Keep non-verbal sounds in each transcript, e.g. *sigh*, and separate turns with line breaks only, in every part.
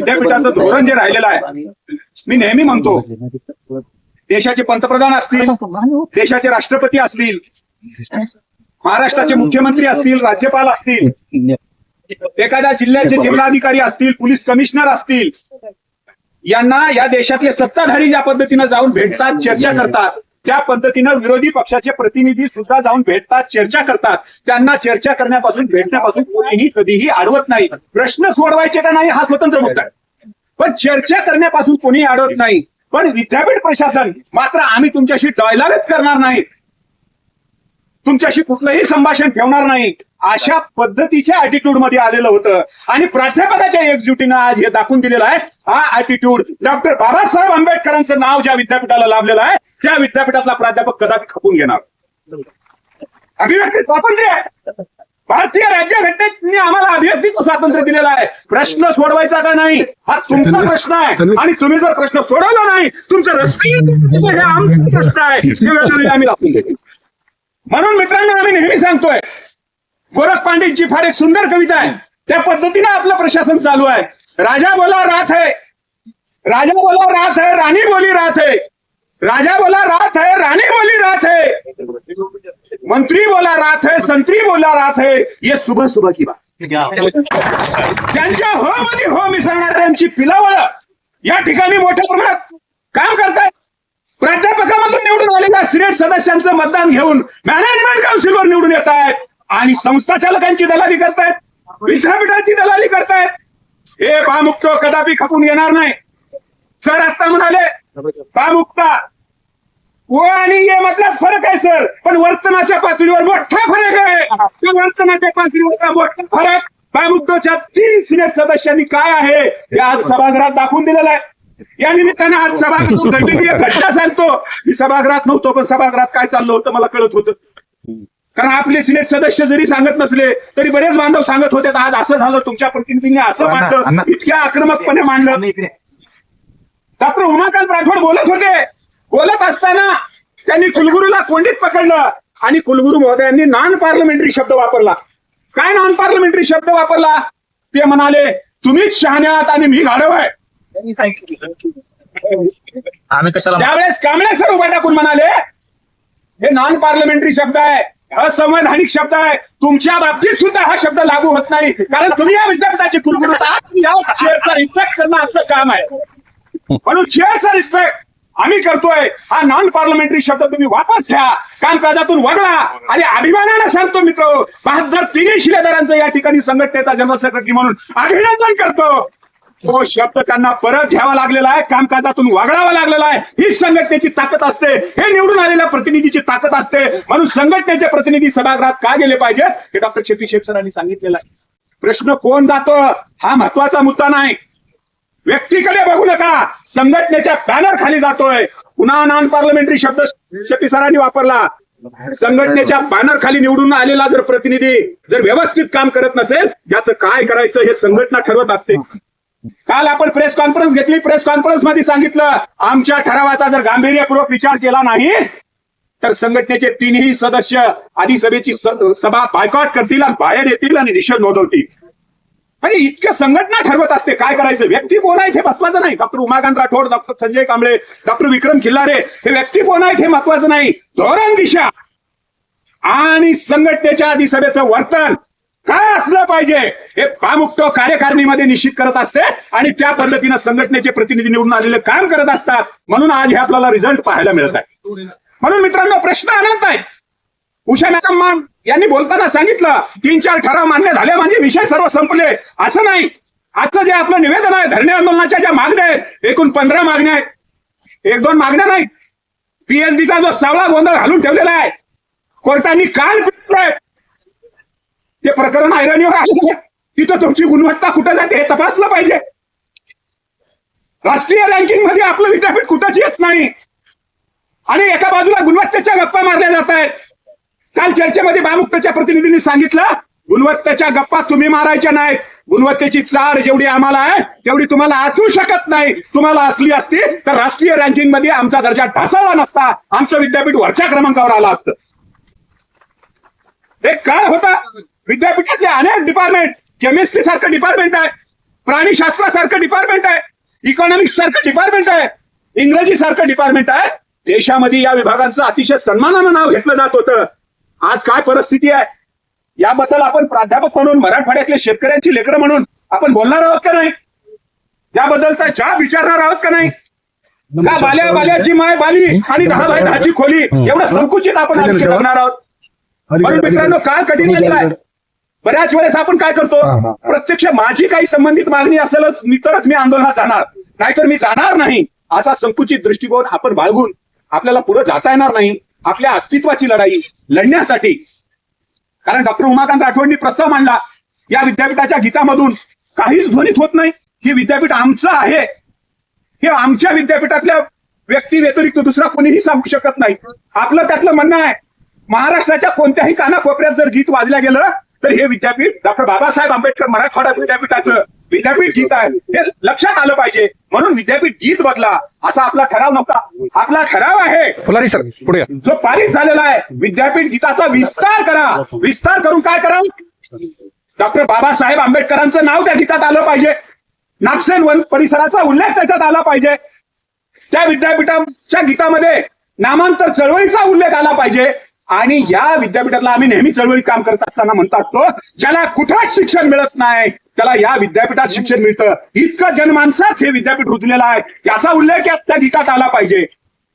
विद्यापीठाचं धोरण जे राहिलेलं आहे मी नेहमी म्हणतो देशाचे पंतप्रधान असतील देशाचे राष्ट्रपती असतील महाराष्ट्राचे मुख्यमंत्री असतील राज्यपाल असतील एखाद्या जिल्ह्याचे जिल्हाधिकारी असतील पोलीस कमिशनर असतील यांना या देशातले सत्ताधारी ज्या पद्धतीनं जाऊन भेटतात चर्चा करतात त्या पद्धतीनं विरोधी पक्षाचे प्रतिनिधी सुद्धा जाऊन भेटतात चर्चा करतात. त्यांना चर्चा करण्यापासून भेटण्यापासून कोणीही कधीही अडवत नाही. प्रश्न सोडवायचे का नाही हा स्वतंत्र मुद्दा आहे. पण चर्चा करण्यापासून कोणी अडवत नाही. पण विद्यापीठ प्रशासन मात्र आम्ही तुमच्याशी डायलॉगच करणार नाही. तुमच्याशी कुठलंही संभाषण ठेवणार नाही. अशा पद्धतीच्या अॅटिट्यूडमध्ये आलेलं होतं. आणि प्राध्यापकाच्या एकजुटीनं आज हे दाखवून दिलेलं आहे. हा अॅटिट्यूड डॉक्टर बाबासाहेब आंबेडकरांचं नाव ज्या विद्यापीठाला लाभलेलं आहे त्या विद्यापीठातला प्राध्यापक कदापि खपून घेणार. अभिव्यक्ती स्वातंत्र्य आहे. भारतीय राज्यघटनेने आम्हाला अभिव्यक्तीचं स्वातंत्र्य दिलेलं आहे. प्रश्न सोडवायचा का नाही? हा तुमचा प्रश्न आहे. आणि तुम्ही जर प्रश्न सोडवला नाही तुमचं रस्ते हे आमचा प्रश्न आहे. आम्ही दाखवून देतो. म्हणून मित्रांनो आम्ही नेहमी सांगतोय गोरख पांडेची फार एक सुंदर कविता आहे. त्या पद्धतीनं आपलं प्रशासन चालू आहे. राजा बोला रात है. राजा बोला रात है राणी बोली रात है. राजा बोला रात है राणी बोली रात है. मंत्री बोला रात है संत्री बोला रात है. ये सुबह सुबह की बात. त्यांच्या हो मध्ये हो मिसळणाऱ्यांची पिलावळ. या ठिकाणी मोठ्या प्रमाणात काम करतायत. प्राध्यापकामधून निवडून आलेल्या सिनेट सदस्यांचं मतदान घेऊन मॅनेजमेंट काउन्सिलवर निवडून येत आहेत. आणि संस्था चालकांची दलाली करतायत. विद्यापीठाची दलाली करतायत. हे पामुक्त कदापि खपून येणार नाही. सर आता म्हणाले पामुक्ता. ओ आणि ये मधलाच फरक आहे सर. पण वर्तनाच्या पातळीवर मोठा फरक आहे. त्या वर्तनाच्या पातळीवरचा मोठा फरक पामुक्तोच्या तीन सिनेट सदस्यांनी काय आहे हे आज सभागृहात दाखवून दिलेलं आहे. या निमित्तानं आज सभागृहात घडलेली *laughs* घटना सांगतो. मी सभागृहात नव्हतो पण सभागृहात काय चाललं होतं मला कळत होतं. कारण आपले सिनेट सदस्य जरी सांगत नसले तरी बरेच बांधव सांगत होते आज असं झालं तुमच्या प्रतिनिधींनी असं मांडलं. इतक्या आक्रमकपणे मांडलं. डॉक्टर उमाकांत राठोड बोलत होते. बोलत असताना त्यांनी कुलगुरूला कोंडीत पकडलं आणि कुलगुरू महोदयांनी नॉन पार्लमेंटरी शब्द वापरला. काय नॉन पार्लमेंटरी शब्द वापरला? ते म्हणाले तुम्हीच शहाणे आहात आणि मी गाढव आहे.
आम्ही कशाला
त्यावेळेस कांबळे सर उभा टाकून म्हणाले हे नॉन पार्लमेंटरी शब्द आहे असंवैधानिक शब्द आहे तुमच्या बाबतीत सुद्धा हा शब्द लागू होत नाही कारण तुम्ही या विद्यापीठाचे कुलगुरू या चेअरचा रिस्पेक्ट करणं आमचं काम आहे. म्हणून चेअरचा रिस्पेक्ट आम्ही करतोय हा नॉन पार्लमेंटरी शब्द तुम्ही वापस घ्या कामकाजातून वगळा आणि अभिमानानं सांगतो मित्र बहादर तिन्ही शिलेदारांचं या ठिकाणी संघटनेचा जनरल सेक्रेटरी म्हणून अभिनंदन करतो. तो शब्द त्यांना परत घ्यावा लागलेला आहे. कामकाजातून वागळावा लागलेला आहे. ही संघटनेची ताकद असते. हे निवडून आलेल्या प्रतिनिधीची ताकद असते. म्हणून संघटनेचे प्रतिनिधी सभागृहात का गेले पाहिजेत? हे डॉक्टर शेट्टी शेख सरांनी सांगितलेलं आहे. प्रश्न कोण जातो? हा महत्त्वाचा मुद्दा नाही. व्यक्तीकडे बघू नका. संघटनेच्या बॅनर खाली जातोय. पुन्हा नॉन पार्लमेंटरी शब्द शेट्टी सरांनी वापरला. संघटनेच्या बॅनर खाली निवडून आलेला जर प्रतिनिधी जर व्यवस्थित काम करत नसेल याचं काय करायचं हे संघटना ठरवत असते. काल आपण प्रेस कॉन्फरन्स घेतली. प्रेस कॉन्फरन्समध्ये सांगितलं आमच्या ठरावाचा जर गांभीर्यपूर्वक विचार केला नाही तर संघटनेचे तीनही सदस्य अधिसभेची सभा बायकॉट करतील आणि बाहेर येतील आणि निषेध नोंदवतील. म्हणजे इतक्या संघटना ठरवत असते. काय करायचं? व्यक्ती कोण आहेत हे महत्वाचं नाही. Doctor Umakant Rathod doctor Sanjay Kamble doctor Vikram Khillare हे व्यक्ती कोण आहेत हे महत्वाचं नाही. धोरण दिशा. आणि संघटनेच्या अधिसभेचं वर्तन काय असलं पाहिजे? हे पामुक्त कार्यकारिणीमध्ये निश्चित करत असते आणि त्या पद्धतीनं संघटनेचे प्रतिनिधी निवडून आलेले काम करत असतात. म्हणून आज हे आपल्याला रिझल्ट पाहायला मिळत आहे. म्हणून मित्रांनो प्रश्न अनंत आहे. उषा मॅडम यांनी बोलताना सांगितलं तीन चार ठराव मान्य झाले म्हणजे विषय सर्व संपले. असं नाही. आजचं जे आपलं निवेदन आहे धरणे आंदोलनाच्या ज्या मागण्या आहेत एकूण पंधरा मागण्या आहेत. एक दोन मागण्या नाहीत. पीएचडीचा जो सावळा गोंधळ घालून ठेवलेला आहे कोर्टाने कान पिटलंय. ते प्रकरण ऐरणीवर आलं तिथं तुमची गुणवत्ता कुठं जाते हे तपासलं पाहिजे. राष्ट्रीय रँकिंगमध्ये आपलं विद्यापीठ कुठंच येत नाही. आणि एका बाजूला गुणवत्तेच्या गप्पा मारल्या जात आहेत. काल चर्चेमध्ये बामुक्तच्या प्रतिनिधींनी सांगितलं गुणवत्तेच्या गप्पा तुम्ही मारायच्या नाहीत. गुणवत्तेची चाड जेवढी आम्हाला आहे तेवढी तुम्हाला असू शकत नाही. तुम्हाला असली असती तर राष्ट्रीय रँकिंगमध्ये आमचा दर्जा ढासळला नसता. आमचं विद्यापीठ वरच्या क्रमांकावर आलं असतं. एक काय होता. विद्यापीठातले अनेक डिपार्टमेंट केमिस्ट्री सारखं डिपार्टमेंट आहे. प्राणीशास्त्रासारखं डिपार्टमेंट आहे. इकॉनॉमिक्स सारखं डिपार्टमेंट आहे. इंग्रजी सारखं डिपार्टमेंट आहे. देशामध्ये या विभागांचं अतिशय सन्मानानं नाव घेतलं जात होतं. आज काय परिस्थिती आहे? याबद्दल आपण प्राध्यापक म्हणून मराठवाड्यातले शेतकऱ्यांची लेकरं म्हणून आपण बोलणार आहोत का नाही? याबद्दलचा जाब विचारणार आहोत का नाही? का बाल्या बाल्याची माय बाली आणि दहा बाय दहाची खोली? एवढं संकुचित आपण आयुष्य आहोत. म्हणून मित्रांनो काळ कठीण झालेला आहे. बऱ्याच वेळेस आपण काय करतो. प्रत्यक्ष माझी काही संबंधित मागणी असेलच मी तरच मी आंदोलनात जाणार. नाहीतर मी जाणार नाही. असा संकुचित दृष्टिकोन आपण बाळगून आपल्याला पुढे जाता येणार नाही. आपल्या अस्तित्वाची लढाई लढण्यासाठी. कारण डॉक्टर उमाकांत राठोडनी प्रस्ताव मांडला या विद्यापीठाच्या गीतामधून काहीच ध्वनित होत नाही. हे विद्यापीठ आमचं आहे. हे आमच्या विद्यापीठातल्या व्यक्ती व्यतिरिक्त दुसरा कोणीही सांगू शकत नाही. आपलं त्यातलं म्हणणं आहे महाराष्ट्राच्या कोणत्याही कानाकोपऱ्यात जर गीत वाजलं गेलं तर हे विद्यापीठ डॉक्टर बाबासाहेब आंबेडकर मराठवाडा विद्यापीठाचं विद्यापीठ गीत आहे. हे लक्षात आलं पाहिजे. म्हणून विद्यापीठ गीत बदला. असा आपला ठराव नव्हता. आपला ठराव आहे.
फुलारी सर पुढे.
जो पारित झालेला आहे विद्यापीठ गीताचा विस्तार करा. विस्तार करून काय करा? डॉक्टर बाबासाहेब आंबेडकरांचं नाव त्या गीतात आलं पाहिजे. नागसेन वन परिसराचा उल्लेख त्याच्यात आला पाहिजे. त्या विद्यापीठाच्या गीतामध्ये नामांतर चळवळीचा उल्लेख आला पाहिजे. आणि या विद्यापीठातला आम्ही नेहमी चळवळी काम करत असताना म्हणतात तो ज्याला कुठंच शिक्षण मिळत नाही त्याला या विद्यापीठात शिक्षण मिळतं. इतकं जनमानसात हे विद्यापीठ रुजलेलं आहे. त्याचा उल्लेख या- त्या गीतात आला पाहिजे.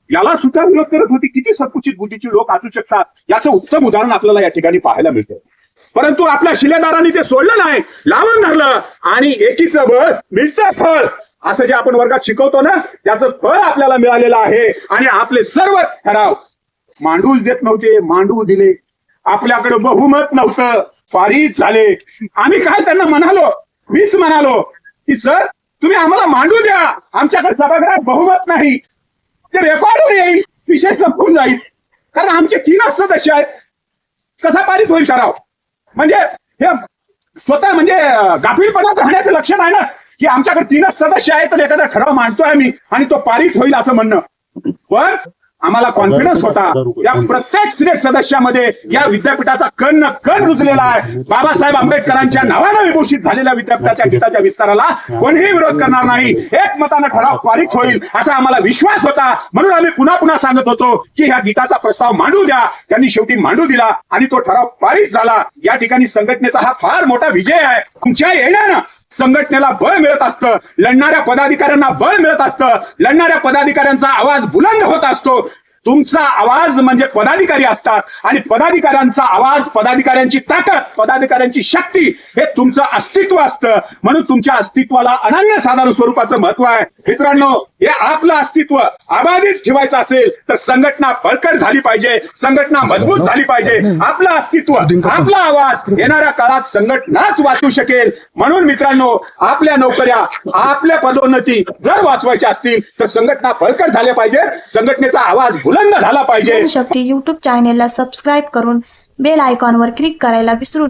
याला सुद्धा विरोध करत होती किती संकुचित बुद्धीची लोक असू शकतात? याचं उत्तम उदाहरण आपल्याला या ठिकाणी पाहायला मिळतं. परंतु आपल्या शिलेदारांनी ते सोडलं नाही लावून धरलं आणि एकीचं बळ मिळतं फळ. असं जे आपण वर्गात शिकवतो ना त्याचं फळ आपल्याला मिळालेलं आहे. आणि आपले सर्व ठराव मांडूच देत नव्हते मांडू दिले. आपल्याकडे बहुमत नव्हतं. पारित झाले. आम्ही काय त्यांना म्हणालो? मीच म्हणालो की सर तुम्ही आम्हाला मांडू द्या. आमच्याकडे सभागृहात बहुमत नाही. ते रेकॉर्डवर येईल. विषय संपून जाईल. कारण आमचे तीनच सदस्य आहेत. कसा पारित होईल ठराव? म्हणजे हे स्वतः म्हणजे गाफीलपणात राहण्याचं लक्षण आहे ना? की आमच्याकडे तीनच सदस्य आहेत तर एखादा ठराव मांडतोय आम्ही आणि तो पारित होईल असं म्हणणं. पण आम्हाला कॉन्फिडन्स होता. या प्रत्येक सिनेट सदस्यामध्ये या विद्यापीठाचा कण कण रुजलेला आहे. बाबासाहेब आंबेडकरांच्या नावानं विभूषित झालेल्या विद्यापीठाच्या गीताच्या विस्ताराला कोणीही विरोध करणार नाही. एक मतानं ठराव पारित होईल असा आम्हाला विश्वास होता. म्हणून आम्ही पुन्हा पुन्हा सांगत होतो की ह्या गीताचा प्रस्ताव मांडू द्या. त्यांनी शेवटी मांडू दिला आणि तो ठराव पारित झाला. या ठिकाणी संघटनेचा हा फार मोठा विजय आहे. तुमच्या येण्यानं संघटनेला बळ मिळत असतं लढणाऱ्या पदाधिकाऱ्यांना बळ मिळत असतं लढणाऱ्या पदाधिकाऱ्यांचा आवाज बुलंद होत असतो. तुमचा आवाज म्हणजे पदाधिकारी असतात आणि पदाधिकाऱ्यांचा आवाज पदाधिकाऱ्यांची ताकद पदाधिकाऱ्यांची शक्ती हे तुमचं अस्तित्व असतं. म्हणून तुमच्या अस्तित्वाला अनन्य साधारण स्वरूपाचं महत्त्व आहे. मित्रांनो हे आपलं अस्तित्व अबाधित ठेवायचं असेल तर संघटना बळकट झाली पाहिजे. संघटना मजबूत झाली पाहिजे. आपलं अस्तित्व आपला आवाज येणाऱ्या काळात संघटनाच वाचू शकेल. म्हणून मित्रांनो आपल्या नोकऱ्या आपल्या पदोन्नती जर वाचवायच्या असतील तर संघटना बळकट झाल्या पाहिजे संघटनेचा आवाज बुलंद झाला पाहिजे.
जनशक्ती यूट्यूब चॅनेलला सबस्क्राईब करून बेल आयकॉनवर क्लिक करायला विसरू